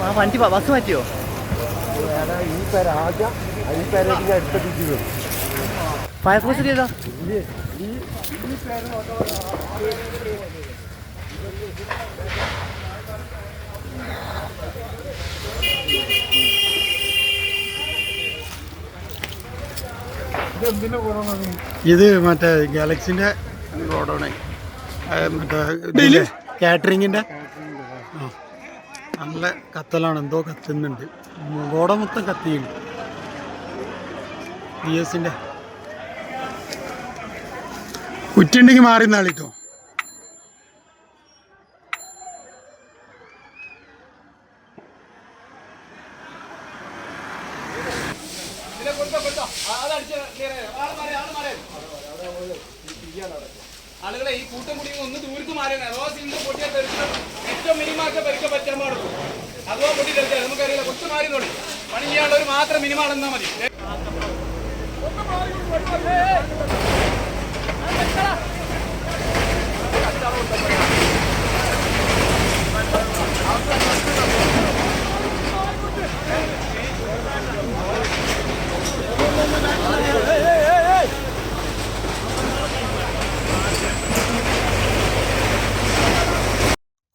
ആ വണ്ടി ബസ് മാറ്റിയോ? ഈ പേര് ആദ്യം ഈ പേര് അടുത്ത ഫയർഫോഴ്സ് ചെയ്താ ഇത്? മറ്റേ ഗാലക്സിന്റെ മറ്റേ കാറ്ററിംഗിന്റെ കാറ്ററിങ്ങിന്റെ ആ നല്ല കത്തലാണ് എന്തോ കത്തുന്നുണ്ട്. ഗോഡ മൊത്തം കത്തിയുണ്ട് പി എസിന്റെ കുറ്റുണ്ടെങ്കിൽ മാറി നാളിട്ടോ ആളുകളെ ഈ കൂട്ടം കൂടി ഒന്ന് ദൂരത്ത് മാറിയാണ് അഥവാ സിലിണ്ടർ പൊട്ടിയാൽ തെറിച്ചാൽ ഏറ്റവും മിനിമാക്ക പരിക്ക പറ്റാൻ പാടുള്ളൂ. അഥവാ പൊട്ടി തെറിച്ചാൽ നമുക്കറിയില്ല കുറച്ച് മാറി നോടി പണി ചെയ്യാനുള്ളവർ മാത്രം മിനിമം എന്നാൽ മതി.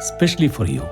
specially for you.